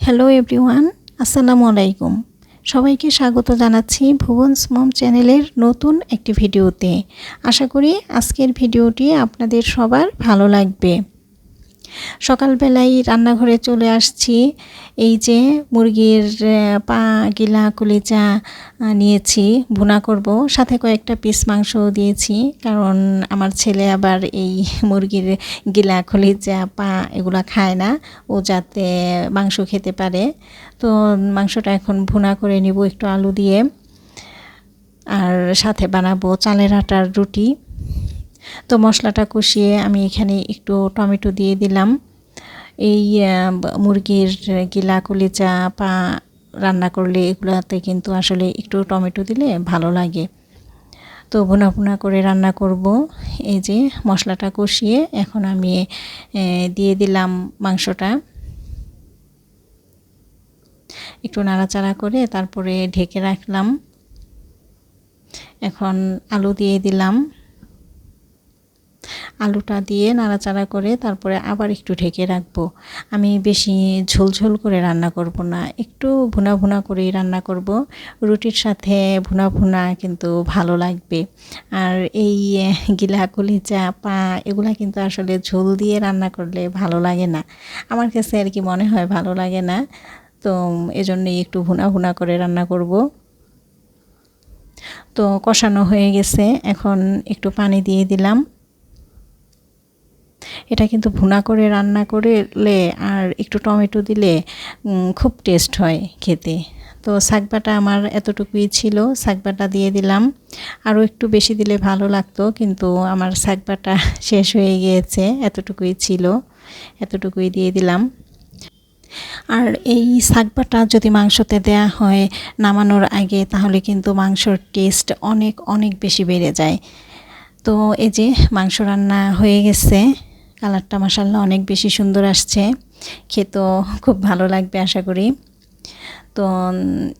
Hello everyone আসসালামু আলাইকুম সবাইকে স্বাগত জানাচ্ছি ভুবনস মম চ্যানেলের নতুন একটি ভিডিওতে। আশা করি আজকের ভিডিওটি আপনাদের সবার ভালো লাগবে। সকালবেলায় রান্নাঘরে চলে আসছি। এই যে মুরগির পা গিলা আহ, নিয়েছি ভুনা করব। সাথে কয়েকটা পিস মাংস দিয়েছি কারণ আমার ছেলে আবার এই মুরগির গিলা কলিজা পা এগুলা খায় না। ও যাতে মাংস খেতে পারে। তো মাংসটা এখন ভুনা করে নিব একটু আলু দিয়ে। আর সাথে বানাবো চালের আটার রুটি। তো মশলাটা কষিয়ে আমি এখানে একটু টমেটো দিয়ে দিলাম। এই মুরগির গিলা, কলিজা, পা রান্না করলে এগুলাতে কিন্তু আসলে একটু টমেটো দিলে ভালো লাগে। তো ভুনা ভুনা করে রান্না করব। এই যে মশলাটা কষিয়ে এখন আমি দিয়ে দিলাম মাংসটা। একটু নাড়াচাড়া করে তারপরে ঢেকে রাখলাম। এখন আলু দিয়ে দিলাম। আলুটা দিয়ে নাড়াচাড়া করে তারপরে আবার একটু ঢেকে রাখব। আমি বেশি ঝোলঝোল করে রান্না করব না, একটু ভুনা ভুনা করেই রান্না করব। রুটির সাথে ভুনা ভুনা কিন্তু ভালো লাগবে। আর এই গিলা কলিজা পা, এগুলা কিন্তু আসলে ঝোল দিয়ে রান্না করলে ভালো লাগে না। আমার কাছে আর কি মনে হয় ভালো লাগে না, তো এজন্যই একটু ভুনা ভুনা করে রান্না করব। তো কষানো হয়ে গেছে, এখন একটু পানি দিয়ে দিলাম। এটা কিন্তু ভুনা করে, রান্না করলে আর একটু টমেটো দিলে খুব টেস্ট হয় খেতে। তো শাকবাটা আমার এতটুকুই ছিল। শাকবাটা দিয়ে দিলাম। আরও একটু বেশি দিলে ভালো লাগতো, কিন্তু আমার শাকবাটা শেষ হয়ে গিয়েছে, এতটুকুই ছিল। এতটুকুই দিয়ে দিলাম। আর এই শাকবাটা যদি মাংসতে দেয়া হয় নামানোর আগে, তাহলে কিন্তু মাংসর টেস্ট অনেক অনেক বেশি বেড়ে যায়। তো এই যে মাংস রান্না হয়ে গেছে। কালারটা মাসাল্লাহ অনেক বেশি সুন্দর আসছে। খেতেও খুব ভালো লাগবে আশা করি। তো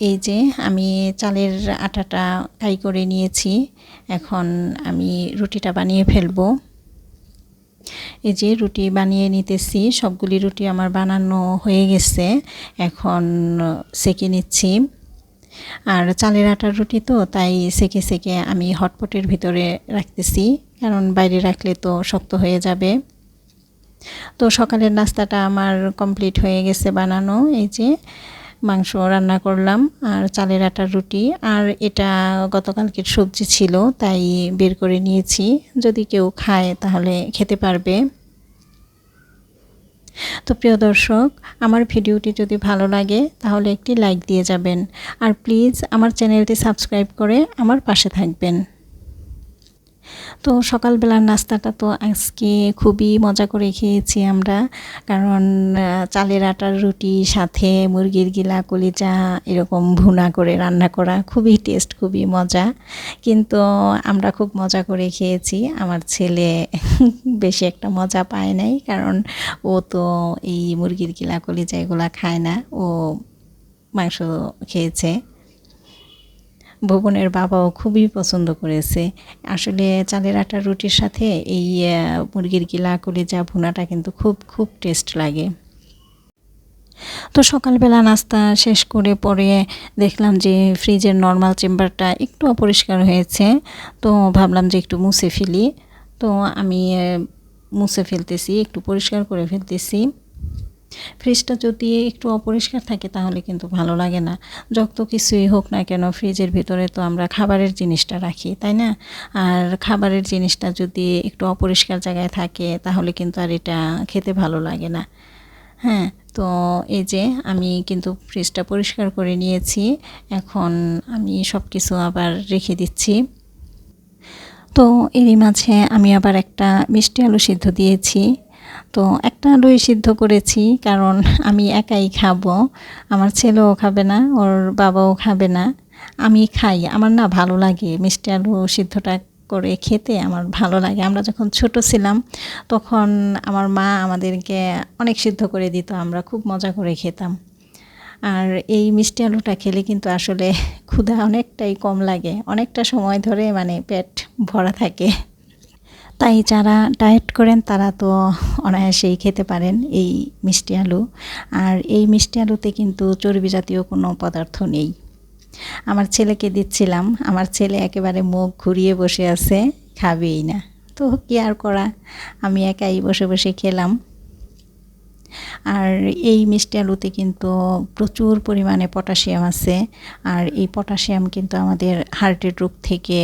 এই যে আমি চালের আটাটা কাই করে নিয়েছি। এখন আমি রুটিটা বানিয়ে ফেলব। এই যে রুটি বানিয়ে নিতেছি, সবগুলি রুটি আমার বানানো হয়ে গেছে। এখন সেকে নিচ্ছি। আর চালের আটার রুটি তো, তাই সেকে সেকে আমি হটপটের ভিতরে রাখতেছি। কারণ বাইরে রাখলে তো শক্ত হয়ে যাবে। তো সকালের নাস্তাটা আমার কমপ্লিট হয়ে গেছে বানানো, এই যে মাংস রান্না করলাম আর চালের আটার রুটি আর এটা গতকালকের সবজি ছিল, তাই বের করে নিয়েছি। যদি কেউ খায় তাহলে খেতে পারবে। তো প্রিয় দর্শক, আমার ভিডিওটি যদি ভালো লাগে তাহলে একটি লাইক দিয়ে যাবেন। আর প্লিজ আমার চ্যানেলটি সাবস্ক্রাইব করে আমার পাশে থাকবেন। তো সকালবেলার নাস্তাটা তো আজকে খুবই মজা করে খেয়েছি আমরা। কারণ চালের আটার রুটি, সাথে মুরগির গিলা, কলিজা, এরকম ভুনা করে রান্না করা খুবই টেস্ট খুবই মজা। কিন্তু আমরা খুব মজা করে খেয়েছি। আমার ছেলে বেশি একটা মজা পায় নাই। কারণ ও তো এই মুরগির গিলা, কলিজা এগুলা খায় না। ও মাংস খেয়েছে। ভুবনের বাবাও খুবই পছন্দ করেছে। আসলে চালের আটার রুটির সাথে এই মুরগির গিলা, কলিজা, ভুনাটা কিন্তু খুব খুব টেস্ট লাগে। তো সকালবেলা নাস্তা শেষ করে পরে দেখলাম যে ফ্রিজের নর্মাল চেম্বারটা একটু অপরিষ্কার হয়েছে। তো ভাবলাম যে একটু মুছে ফেলি। তো আমি মুছে ফেলতেছি, একটু পরিষ্কার করে ফেলতেছি। ফ্রিজটা যদি একটু অপরিষ্কার থাকে তাহলে কিন্তু ভালো লাগে না। যত কিছুই হোক না কেন ফ্রিজের ভিতরে তো আমরা খাবারের জিনিসটা রাখি, তাই না? আর খাবারের জিনিসটা যদি একটু অপরিষ্কার জায়গায় থাকে তাহলে কিন্তু আর এটা খেতে ভালো লাগে না। হ্যাঁ তো এই যে আমি কিন্তু ফ্রিজটা পরিষ্কার করে নিয়েছি, এখন আমি সব কিছু আবার রেখে দিচ্ছি। তো এরই মাঝে আমি আবার একটা মিষ্টি আলু সিদ্ধ দিয়েছি। তো একটা আলুই সিদ্ধ করেছি, কারণ আমি একাই খাব। আমার ছেলেও খাবে না, ওর বাবাও খাবে না। আমি খাই, আমার না ভালো লাগে মিষ্টি আলু সিদ্ধটা করে খেতে, আমার ভালো লাগে। আমরা যখন ছোট ছিলাম, তখন আমার মা আমাদেরকে অনেক সিদ্ধ করে দিত, আমরা খুব মজা করে খেতাম। আর এই মিষ্টি আলুটা খেলে কিন্তু আসলে ক্ষুধা অনেকটাই কম লাগে, অনেকটা সময় ধরে মানে পেট ভরা থাকে। তাই যারা ডায়েট করেন, তারা তো অনায়াসেই খেতে পারেন এই মিষ্টি আলু। আর এই মিষ্টি আলুতে কিন্তু চর্বি জাতীয় কোনো পদার্থ নেই। আমার ছেলেকে দিচ্ছিলাম। আমার ছেলে একেবারে মুখ ঘুরিয়ে বসে আছে, খাবেই না। তো কি আর করা? আমি একাই বসে বসে খেলাম। আর এই মিষ্টি আলুতে কিন্তু প্রচুর পরিমাণে পটাশিয়াম আছে। আর এই পটাশিয়াম কিন্তু আমাদের হার্টের রোগ থেকে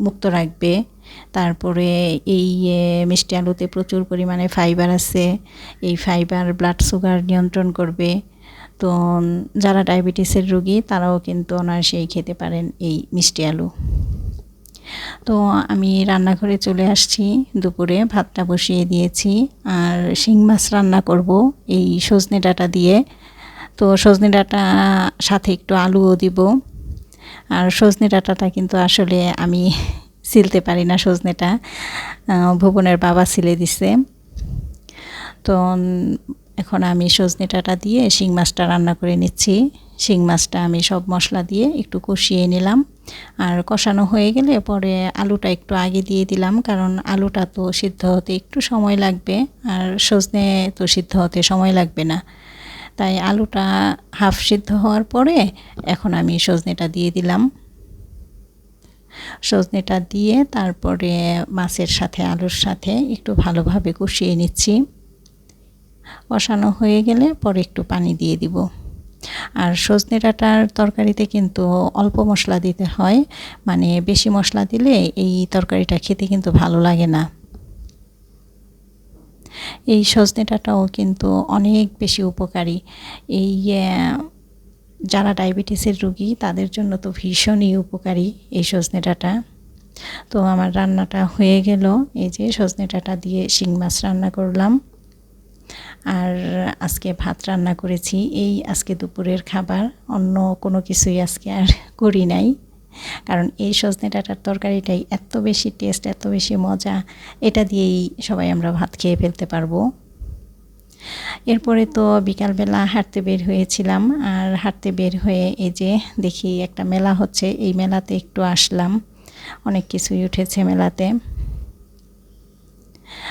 মুক্ত রাখবে। তারপরে এই মিষ্টি আলুতে প্রচুর পরিমাণে ফাইবার আছে। এই ফাইবার ব্লাড সুগার নিয়ন্ত্রণ করবে। তো, যারা ডায়াবেটিসের রোগী, তারাও কিন্তু অনায়াসেই খেতে পারেন এই মিষ্টি আলু। তো, আমি রান্নাঘরে চলে আসছি। দুপুরে ভাতটা বসিয়ে দিয়েছি। আর শিং মাছ রান্না করব এই সজনে ডাটা দিয়ে। তো, সজনে ডাটা সাথে একটু আলুও দিব। আর সজনে ডাটাটা কিন্তু আসলে আমি সিলতে পারি না সজনেটা। ভুবনের বাবা সিলে দিছে। তো এখন আমি সজনেটাটা দিয়ে শিং মাছটা রান্না করে নিচ্ছি। শিং মাছটা আমি সব মশলা দিয়ে একটু কষিয়ে নিলাম। আর কষানো হয়ে গেলে পরে আলুটা একটু আগে দিয়ে দিলাম, কারণ আলুটা তো সিদ্ধ হতে একটু সময় লাগবে, আর সজনে তো সিদ্ধ হতে সময় লাগবে না। তাই আলুটা হাফ সিদ্ধ হওয়ার পরে এখন আমি সজনেটা দিয়ে দিলাম। সজনেটা দিয়ে তারপরে মাছের সাথে, আলুর সাথে একটু ভালোভাবে কষিয়ে নিচ্ছি। কষানো হয়ে গেলে পরে একটু পানি দিয়ে দিব। আর সজনে ডাঁটার তরকারিতে কিন্তু অল্প মশলা দিতে হয় মানে বেশি মশলা দিলে এই তরকারিটা খেতে কিন্তু ভালো লাগে না। এই সজনে ডাঁটাও কিন্তু অনেক বেশি উপকারী। এই যারা ডায়াবেটিসের রুগী, তাদের জন্য তো ভীষণই উপকারী এই সজনে ডাঁটা। তো আমার রান্নাটা হয়ে গেল। এই যে সজনে ডাঁটা দিয়ে শিং মাছ রান্না করলাম। আর আজকে ভাত রান্না করেছি। এই আজকে দুপুরের খাবার, অন্য কোনো কিছুই আজকে আর করি নাই। কারণ এই সজনে ডাটার তরকারিটাই এত বেশি টেস্ট এত বেশি মজা, এটা দিয়েই সবাই আমরা ভাত খেয়ে ফেলতে পারব। এরপরে তো বিকালবেলা হাঁটতে বের হয়েছিলাম, আর হাঁটতে বের হয়ে এই যে দেখি একটা মেলা হচ্ছে, এই মেলাতে একটু আসলাম। অনেক কিছুই উঠেছে মেলাতে।